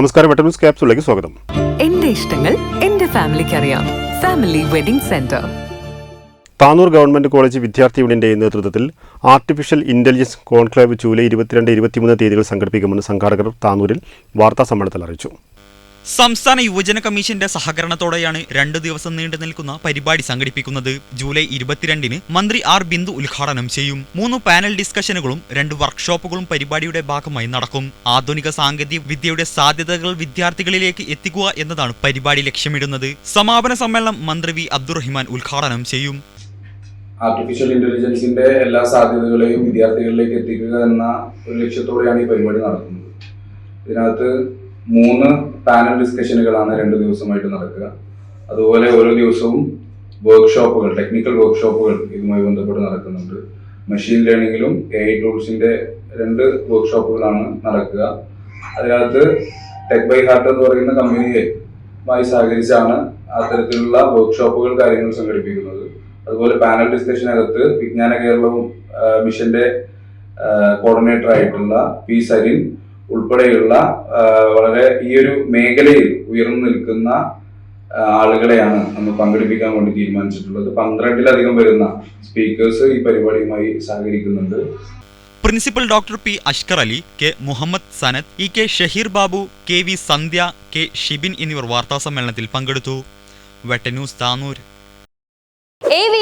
നമസ്കാരം വെട്ട ന്യൂസ് സ്വാഗതം. എന്റെ ഇഷ്ടങ്ങൾ എന്റെ ഫാമിലിക്ക് അറിയാം family wedding centre. Tanur government college വിദ്യാർത്ഥി യൂണിയന്റെ നേതൃത്വത്തിൽ ആർട്ടിഫിഷ്യൽ ഇന്റലിജൻസ് കോൺക്ലേവ് ജൂലൈ ഇരുപത്തിരണ്ട് ഇരുപത്തിമൂന്ന് തീയതികൾ സംഘടിപ്പിക്കുമെന്ന് സംഘാടകർ താനൂരിൽ വാർത്താ സമ്മേളനത്തിൽ അറിയിച്ചു. സംസ്ഥാന യുവജന കമ്മീഷന്റെ സഹകരണത്തോടെയാണ് രണ്ട് ദിവസം നീണ്ടു നിൽക്കുന്ന പരിപാടി സംഘടിപ്പിക്കുന്നത്. ജൂലൈ ഇരുപത്തിരണ്ടിന് മന്ത്രി ആർ ബിന്ദു ഉദ്ഘാടനം ചെയ്യും. മൂന്ന് പാനൽ ഡിസ്കഷനുകളും രണ്ട് വർക്ക്ഷോപ്പുകളും പരിപാടിയുടെ ഭാഗമായി നടക്കും. ആധുനിക സാങ്കേതിക വിദ്യയുടെ സാധ്യതകൾ വിദ്യാർത്ഥികളിലേക്ക് എത്തിക്കുക എന്നതാണ് പരിപാടി ലക്ഷ്യമിടുന്നത്. സമാപന സമ്മേളനം മന്ത്രി വി അബ്ദുറഹിമാൻ ഉദ്ഘാടനം ചെയ്യും. ആർട്ടിഫിഷ്യൽ ഇന്റലിജൻസിന്റെ എല്ലാ സാധ്യതകളെയും വിദ്യാർത്ഥികളിലേക്ക് എത്തിക്കുക എന്ന ഒരു ലക്ഷ്യത്തോടെയാണ് ഈ പരിപാടി നടക്കുന്നത്. ഇതിനകത്ത് മൂന്ന് പാനൽ ഡിസ്കഷനുകളാണ് രണ്ട് ദിവസമായിട്ട് നടക്കുക. അതുപോലെ ഓരോ ദിവസവും വർക്ക്ഷോപ്പുകൾ ടെക്നിക്കൽ വർക്ക്ഷോപ്പുകൾ ഇതുമായി ബന്ധപ്പെട്ട് നടക്കുന്നുണ്ട്. മെഷീൻ ലേണിംഗിലും എ ഐ ടൂൾസിന്റെ രണ്ട് വർക്ക്ഷോപ്പുകളാണ് നടക്കുക. അതിനകത്ത് ടെക് ബൈ ഹാർട്ട് എന്ന് പറയുന്ന കമ്പനിയുമായി സഹകരിച്ചാണ് അത്തരത്തിലുള്ള വർക്ക്ഷോപ്പുകൾ കാര്യങ്ങൾ സംഘടിപ്പിക്കുന്നത്. അതുപോലെ പാനൽ ഡിസ്കഷനകത്ത് വിജ്ഞാന കേരളവും മിഷന്റെ കോർഡിനേറ്റർ ആയിട്ടുള്ള പി സരിൻ ഉൾപ്പെടെയുള്ള വളരെ ഈ ഒരു മേഖലയിൽ ഉയർന്നു നിൽക്കുന്ന ആളുകളെയാണ് നമ്മൾ പങ്കെടുപ്പിക്കാൻ വേണ്ടി തീരുമാനിച്ചിട്ടുള്ളത്. പന്ത്രണ്ടിലധികം വരുന്ന സ്പീക്കേഴ്സ് ഈ പരിപാടിയുമായി സഹകരിക്കുന്നുണ്ട്. Principal doctor P Ashkar Ali K Muhammad Sanath E K Shaheer Babu K V Sandhya K Shibin എന്നിവർ വാർത്താ സമ്മേളനത്തിൽ പങ്കെടുത്തു. വെട്ടന്യൂസ് താനൂർ.